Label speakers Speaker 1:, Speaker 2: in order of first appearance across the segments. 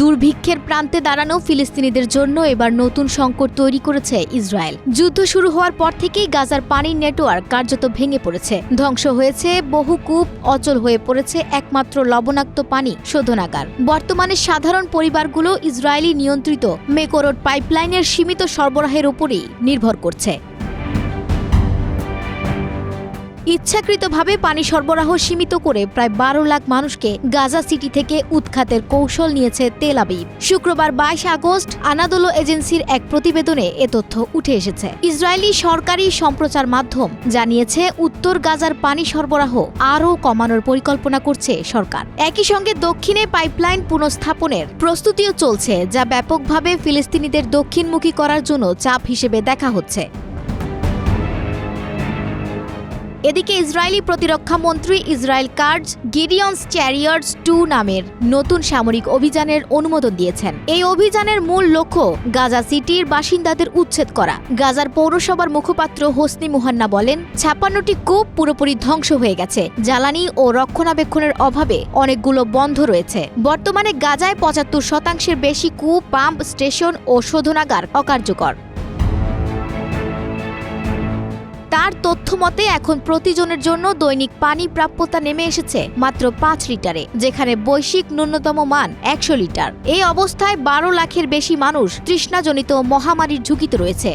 Speaker 1: দুর্ভিক্ষের প্রান্তে দাঁড়ানো ফিলিস্তিনিদের জন্য এবার নতুন সংকট তৈরি করেছে ইসরায়েল যুদ্ধ শুরু হওয়ার পর থেকেই গাজার পানির নেটওয়ার্ক কার্যত ভেঙে পড়েছে ধ্বংস হয়েছে বহু কূপ অচল হয়ে পড়েছে একমাত্র লবণাক্ত পানি শোধনাগার বর্তমানে সাধারণ পরিবারগুলো ইসরায়েলি নিয়ন্ত্রিত মেকোরোড পাইপলাইনের সীমিত সরবরাহের ওপরেই নির্ভর করছে ইচ্ছাকৃতভাবে পানি সরবরাহ সীমিত করে প্রায় বারো লাখ মানুষকে গাজা সিটি থেকে উৎখাতের কৌশল নিয়েছে তেল আবিব শুক্রবার বাইশ আগস্ট আনাদোলো এজেন্সির এক প্রতিবেদনে এ তথ্য উঠে এসেছে ইসরায়েলি সরকারি সম্প্রচার মাধ্যম জানিয়েছে উত্তর গাজার পানি সরবরাহ আরও কমানোর পরিকল্পনা করছে সরকার একই সঙ্গে দক্ষিণে পাইপলাইন পুনঃস্থাপনের প্রস্তুতিও চলছে যা ব্যাপকভাবে ফিলিস্তিনিদের দক্ষিণমুখী করার জন্য চাপ হিসেবে দেখা হচ্ছে এদিকে ইসরায়েলি প্রতিরক্ষা মন্ত্রী Israel Katz Gideon's chariots two নামের নতুন সামরিক অভিযানের অনুমোদন দিয়েছেন এই অভিযানের মূল লক্ষ্য গাজা সিটির বাসিন্দাদের উচ্ছেদ করা গাজার পৌরসভার মুখপাত্র হোসনি মুহান্না বলেন ছাপ্পান্নটি কূপ পুরোপুরি ধ্বংস হয়ে গেছে জ্বালানি ও রক্ষণাবেক্ষণের অভাবে অনেকগুলো বন্ধ রয়েছে বর্তমানে গাজায় পঁচাত্তর শতাংশের বেশি কূপ পাম্প স্টেশন ও শোধনাগার অকার্যকর তার তথ্য মতে এখন প্রতিজনের জন্য দৈনিক পানি প্রাপ্যতা নেমে এসেছে মাত্র পাঁচ লিটারে যেখানে বৈশ্বিক ন্যূনতম মান একশো লিটার এই অবস্থায় বারো লাখের বেশি মানুষ তৃষ্ণাজনিত মহামারীর ঝুঁকিতে রয়েছে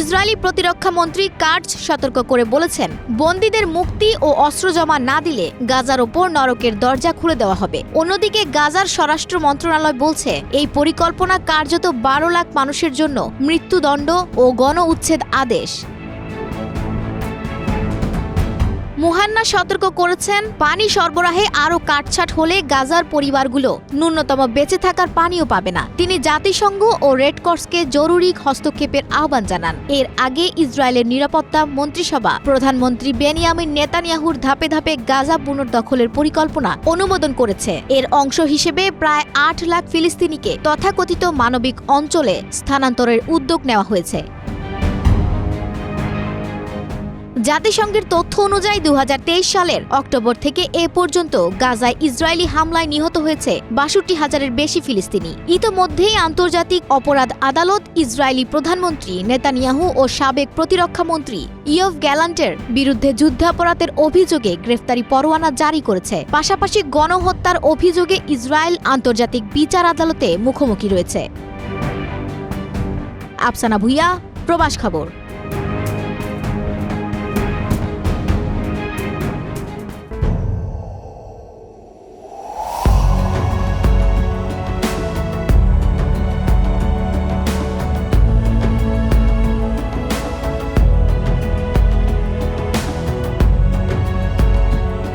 Speaker 1: ইসরায়েলি প্রতিরক্ষা মন্ত্রী কার্জ সতর্ক করে বলেছেন বন্দীদের মুক্তি ও অস্ত্র জমা না দিলে গাজার ওপর নরকের দরজা খুলে দেওয়া হবে অন্যদিকে গাজার স্বরাষ্ট্র মন্ত্রণালয় বলছে এই পরিকল্পনা কার্যত বারো লাখ মানুষের জন্য মৃত্যুদণ্ড ও গণ উচ্ছেদ আদেশ মুহান্না সতর্ক করেছেন পানি সরবরাহে আরও কাটছাট হলে গাজার পরিবারগুলো ন্যূনতম বেঁচে থাকার পানিও পাবে না তিনি জাতিসংঘ ও রেডক্রসকে জরুরি হস্তক্ষেপের আহ্বান জানান এর আগে ইসরায়েলের নিরাপত্তা মন্ত্রিসভা প্রধানমন্ত্রী বেনিয়ামিন নেতানিয়াহুর ধাপে ধাপে গাজা পুনর্দখলের পরিকল্পনা অনুমোদন করেছে এর অংশ হিসেবে প্রায় আট লাখ ফিলিস্তিনিকে তথাকথিত মানবিক অঞ্চলে স্থানান্তরের উদ্যোগ নেওয়া হয়েছে জাতিসংঘের তথ্য অনুযায়ী দু সালের অক্টোবর থেকে এ পর্যন্ত গাজায় ইসরায়েলি হামলায় নিহত হয়েছে বাষট্টি হাজারের বেশি ফিলিস্তিনি ইতোমধ্যেই আন্তর্জাতিক অপরাধ আদালত ইসরায়েলি প্রধানমন্ত্রী নেতানিয়াহু ও সাবেক প্রতিরক্ষা মন্ত্রী ইয়ফ গ্যালান্টের বিরুদ্ধে যুদ্ধাপরাধের অভিযোগে গ্রেফতারি পরোয়ানা জারি করেছে পাশাপাশি গণহত্যার অভিযোগে ইসরায়েল আন্তর্জাতিক বিচার আদালতে মুখোমুখি রয়েছে আফসানা ভুইয়া প্রবাস খবর